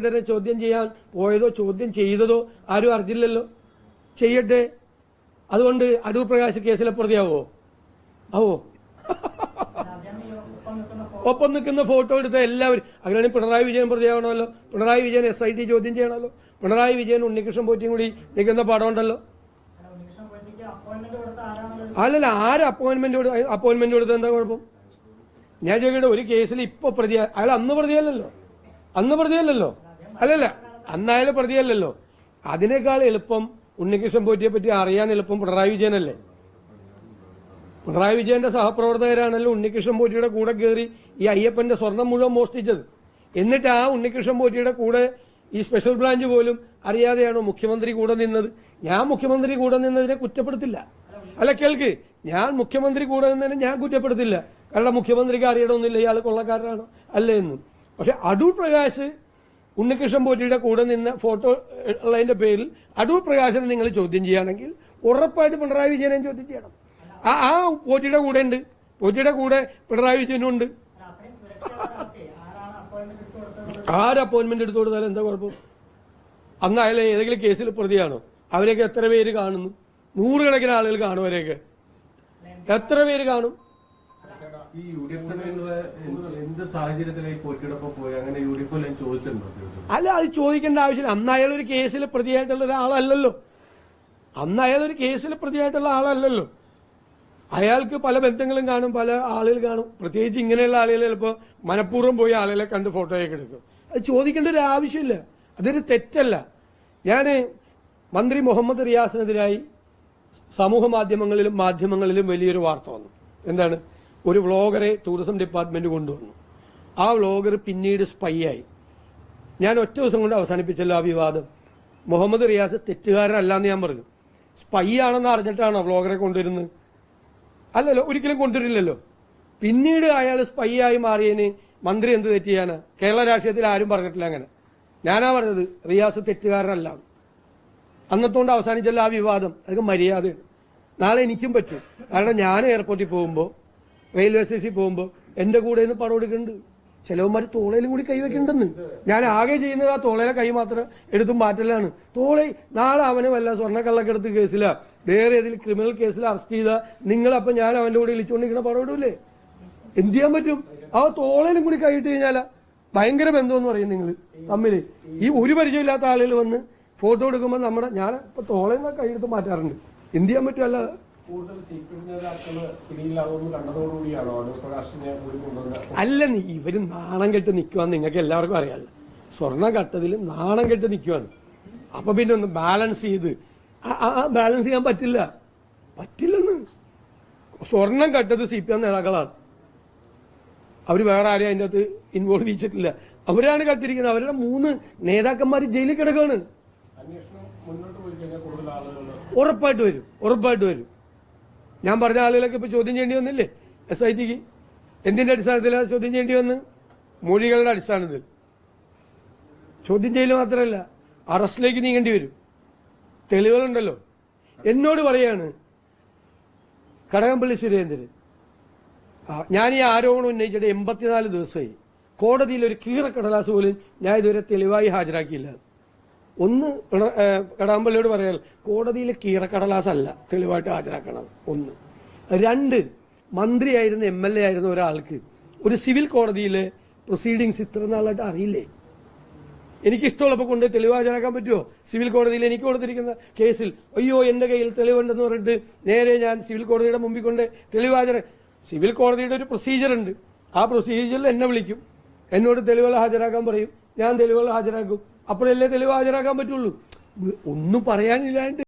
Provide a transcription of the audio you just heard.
ഇതിനെ ചോദ്യം ചെയ്യാൻ പോയതോ ചോദ്യം ചെയ്തതോ ആരും അറിഞ്ഞില്ലല്ലോ. ചെയ്യട്ടെ. അതുകൊണ്ട് അടൂർ പ്രകാശ് കേസിലെ പ്രതിയാവോ ആവോ? ഒപ്പം നിൽക്കുന്ന ഫോട്ടോ എടുത്ത എല്ലാവരും. അങ്ങനെയാണെങ്കിൽ Pinarayi Vijayan പ്രതിയാവണമല്ലോ Pinarayi Vijayan S I T ചോദ്യം ചെയ്യണമല്ലോ. പിണറായി വിജയൻ ഉണ്ണികൃഷ്ണൻ പോറ്റിയും കൂടി നിൽക്കുന്ന പടമുണ്ടല്ലോ അല്ലല്ല ആര് അപ്പോയിന്റ്മെന്റ് അപ്പോയിന്റ്മെന്റ് കൊടുത്ത എന്താ കുഴപ്പം? ഞാൻ ചോദിക്കട്ടെ ഒരു കേസിൽ ഇപ്പൊ പ്രതി അയാൾ അന്ന് പ്രതിയല്ലല്ലോ. അന്ന് പ്രതിയല്ലല്ലോ. അല്ലല്ല അന്നായാലും പ്രതിയല്ലല്ലോ. അതിനേക്കാൾ എളുപ്പം ഉണ്ണികൃഷ്ണൻ പോറ്റിയെ പറ്റി അറിയാൻ എളുപ്പം പിണറായി വിജയനല്ലേ? പിണറായി വിജയന്റെ സഹപ്രവർത്തകരാണല്ലോ ഉണ്ണികൃഷ്ണൻ പോറ്റിയുടെ കൂടെ കയറി ഈ അയ്യപ്പന്റെ സ്വർണം മുഴുവൻ മോഷ്ടിച്ചത്. എന്നിട്ട് ആ ഉണ്ണികൃഷ്ണൻ പോറ്റിയുടെ കൂടെ ഈ സ്പെഷ്യൽ ബ്രാഞ്ച് പോലും അറിയാതെയാണോ മുഖ്യമന്ത്രി കൂടെ നിന്നത്? ഞാൻ മുഖ്യമന്ത്രി കൂടെ നിന്നതിനെ കുറ്റപ്പെടുത്തില്ല. അല്ല കേൾക്ക് ഞാൻ മുഖ്യമന്ത്രി കൂടെ നിന്നതിനെ ഞാൻ കുറ്റപ്പെടുത്തില്ല. കാരണം മുഖ്യമന്ത്രിക്ക് അറിയണമെന്നില്ല ഇയാൾ കൊള്ളക്കാരനാണോ? അല്ലേ എന്നും. പക്ഷെ അടൂർ പ്രകാശ് ഉണ്ണികൃഷ്ണൻ പോറ്റിയുടെ കൂടെ നിന്ന് ഫോട്ടോ ഉള്ളതിന്റെ പേരിൽ അടൂർ പ്രകാശനെ നിങ്ങൾ ചോദ്യം ചെയ്യുകയാണെങ്കിൽ ഉറപ്പായിട്ട് പിണറായി വിജയനെ ചോദ്യം ചെയ്യണം. ആ ആ പോറ്റിയുടെ കൂടെ ഉണ്ട്. പോറ്റിയുടെ കൂടെ പിണറായി വിജയനും ഉണ്ട്. ആര് അപ്പോയിന്റ്മെന്റ് എടുത്തു കൊടുത്താലും എന്താ കുഴപ്പം? അന്ന് ഏതെങ്കിലും കേസിൽ പ്രതിയാണോ? അവരെയൊക്കെ എത്ര പേര് കാണുന്നു? നൂറുകണക്കിന് ആളുകൾ കാണും അവരെയൊക്കെ. എത്ര പേര് കാണും? ഈ യു ഡി എഫ് എന്ത് സാഹചര്യത്തിലായി പോറ്റിയോടൊപ്പം പോയി? അങ്ങനെ അല്ല അത് ചോദിക്കേണ്ട ആവശ്യമില്ല. അന്ന് അയാൾ ഒരു കേസിൽ പ്രതിയായിട്ടുള്ള ഒരാളല്ലല്ലോ. അന്ന് അയാൾ ഒരു കേസിൽ പ്രതിയായിട്ടുള്ള ആളല്ലല്ലോ. അയാൾക്ക് പല ബന്ധങ്ങളും കാണും പല ആളുകൾ കാണും. പ്രത്യേകിച്ച് ഇങ്ങനെയുള്ള ആളുകൾ ചിലപ്പോൾ മനഃപൂർവം പോയി ആളുകളെ കണ്ട് ഫോട്ടോയൊക്കെ എടുക്കും. അത് ചോദിക്കേണ്ട ഒരു ആവശ്യമില്ല. അതൊരു തെറ്റല്ല. ഞാൻ മന്ത്രി മുഹമ്മദ് റിയാസിനെതിരായി സമൂഹ മാധ്യമങ്ങളിലും മാധ്യമങ്ങളിലും വലിയൊരു വാർത്ത വന്നു. എന്താണ്? ഒരു വ്ളോഗറെ ടൂറിസം ഡിപ്പാർട്ട്മെന്റ് കൊണ്ടുവന്നു. ആ വ്ളോഗർ പിന്നീട് സ്പൈ ആയി. ഞാൻ ഒറ്റ ദിവസം കൊണ്ട് അവസാനിപ്പിച്ചല്ലോ ആ വിവാദം. മുഹമ്മദ് റിയാസ് തെറ്റുകാരനല്ലാന്ന് ഞാൻ പറഞ്ഞു. സ്പൈ ആണെന്ന് അറിഞ്ഞിട്ടാണോ വ്ളോഗറെ കൊണ്ടുവരുന്നത്? അല്ലല്ലോ ഒരിക്കലും കൊണ്ടുവരില്ലല്ലോ. പിന്നീട് അയാൾ സ്പൈ ആയി മാറിയതിന് മന്ത്രി എന്ത് തെറ്റിയാണ് കേരള രാഷ്ട്രീയത്തിൽ ആരും പറഞ്ഞിട്ടില്ല അങ്ങനെ. ഞാനാ പറഞ്ഞത് റിയാസ് തെറ്റുകാരനല്ല അന്നത്തോണ്ട് അവസാനിച്ചല്ലോ ആ വിവാദം. അതൊക്കെ മര്യാദയാണ്. നാളെ എനിക്കും പറ്റും. കാരണം ഞാൻ എയർപോർട്ടിൽ പോകുമ്പോൾ റെയിൽവേ സ്റ്റേഷനിൽ പോകുമ്പോൾ എന്റെ കൂടെ നിന്ന് പടം എടുക്കുന്നുണ്ട് ചിലവന്മാർ തോളയിലും കൂടി കൈവെക്കുന്നുണ്ടെന്ന് ഞാൻ ആകെ ചെയ്യുന്നത് ആ തോളയിലെ കൈ മാത്രം എടുത്തും മാറ്റലാണ്. തോളെ നാളെ അവനെ വല്ല സ്വർണക്കള്ളക്കെടുത്ത് കേസിലാ. വേറെ ഏതെങ്കിലും ക്രിമിനൽ കേസിൽ അറസ്റ്റ് ചെയ്താ നിങ്ങളപ്പം ഞാൻ അവന്റെ കൂടെ വിളിച്ചുകൊണ്ടിരിക്കുന്ന പടം ഇടൂലേ എന്ത് ചെയ്യാൻ പറ്റും? ആ തോളയിലും കൂടി കൈയിട്ട് കഴിഞ്ഞാലാ ഭയങ്കര ബന്ധമെന്ന് പറയും നിങ്ങൾ തമ്മിൽ. ഈ ഒരു പരിചയമില്ലാത്ത ആളുകൾ വന്ന് ഫോട്ടോ എടുക്കുമ്പോൾ നമ്മുടെ ഞാൻ ഇപ്പൊ തോളയിൽ നിന്ന് കൈയെടുത്ത് മാറ്റാറുണ്ട്. എന്ത് ചെയ്യാൻ പറ്റും അല്ലാതെ? അല്ല നീ ഇവർ നാണം കെട്ട് നിൽക്കുവാന്ന് നിങ്ങൾക്ക് എല്ലാവർക്കും അറിയാമല്ലോ സ്വർണം കട്ടതിൽ നാണം കെട്ട് നിൽക്കുവാണ് അപ്പൊ പിന്നെ ഒന്ന് ബാലൻസ് ചെയ്ത്. ബാലൻസ് ചെയ്യാൻ പറ്റില്ല. പറ്റില്ലെന്ന്. സ്വർണം കട്ടത് സി പി എം നേതാക്കളാണ്. അവർ വേറെ ആരെയും അതിന്റെ അകത്ത് ഇൻവോൾവ് ചെയ്തിട്ടില്ല. അവരാണ് കട്ടിരിക്കുന്നത് അവരുടെ മൂന്ന് നേതാക്കന്മാർ ജയിലിൽ കിടക്കുകയാണ്. ഉറപ്പായിട്ട് വരും. ഉറപ്പായിട്ട് വരും. ഞാൻ പറഞ്ഞ ആളുകളൊക്കെ ഇപ്പൊ ചോദ്യം ചെയ്യേണ്ടി വന്നില്ലേ? എസ് ഐ ടിക്ക് എന്തിന്റെ അടിസ്ഥാനത്തിലാണ് ചോദ്യം ചെയ്യേണ്ടി വന്ന്? മൊഴികളുടെ അടിസ്ഥാനത്തിൽ. ചോദ്യം ചെയ്യൽ മാത്രമല്ല അറസ്റ്റിലേക്ക് നീങ്ങേണ്ടി വരും. തെളിവുകളുണ്ടല്ലോ. എന്നോട് പറയാണ് കടകംപള്ളി സുരേന്ദ്രൻ ഞാൻ ഈ ആരോപണം ഉന്നയിച്ചിട്ട് എൺപത്തിനാല് ദിവസമായി. കോടതിയിൽ ഒരു കീറക്കടലാസ് പോലും ഞാൻ ഇതുവരെ തെളിവായി ഹാജരാക്കിയില്ല. ഒന്ന് കടാമ്പള്ളിയോട് പറയാൽ കോടതിയിലെ കീറക്കടലാസ് അല്ല തെളിവായിട്ട് ഹാജരാക്കണം. ഒന്ന്. രണ്ട് മന്ത്രിയായിരുന്ന എം എൽ എ ആയിരുന്ന ഒരാൾക്ക് ഒരു സിവിൽ കോടതിയിലെ പ്രൊസീഡിങ്സ് ഇത്ര നാളായിട്ട് അറിയില്ലേ? എനിക്കിഷ്ടമുള്ളപ്പോൾ കൊണ്ട് തെളിവ് ഹാജരാക്കാൻ പറ്റുമോ സിവിൽ കോടതിയിൽ എനിക്ക് കൊടുത്തിരിക്കുന്ന കേസിൽ അയ്യോ എന്റെ കയ്യിൽ തെളിവുണ്ടെന്ന് പറഞ്ഞിട്ട് നേരെ ഞാൻ സിവിൽ കോടതിയുടെ മുമ്പിൽ കൊണ്ട് തെളിവ് ഹാജര സിവിൽ കോടതിയുടെ ഒരു പ്രൊസീജിയർ ഉണ്ട്. ആ പ്രൊസീജിയറിൽ എന്നെ വിളിക്കും. എന്നോട് തെളിവുകൾ ഹാജരാക്കാൻ പറയും. ഞാൻ തെളിവുകൾ ഹാജരാക്കും. അപ്പോഴല്ലേ തെളിവ് ഹാജരാക്കാൻ പറ്റുള്ളൂ? ഒന്നും പറയാനില്ലാണ്ട്.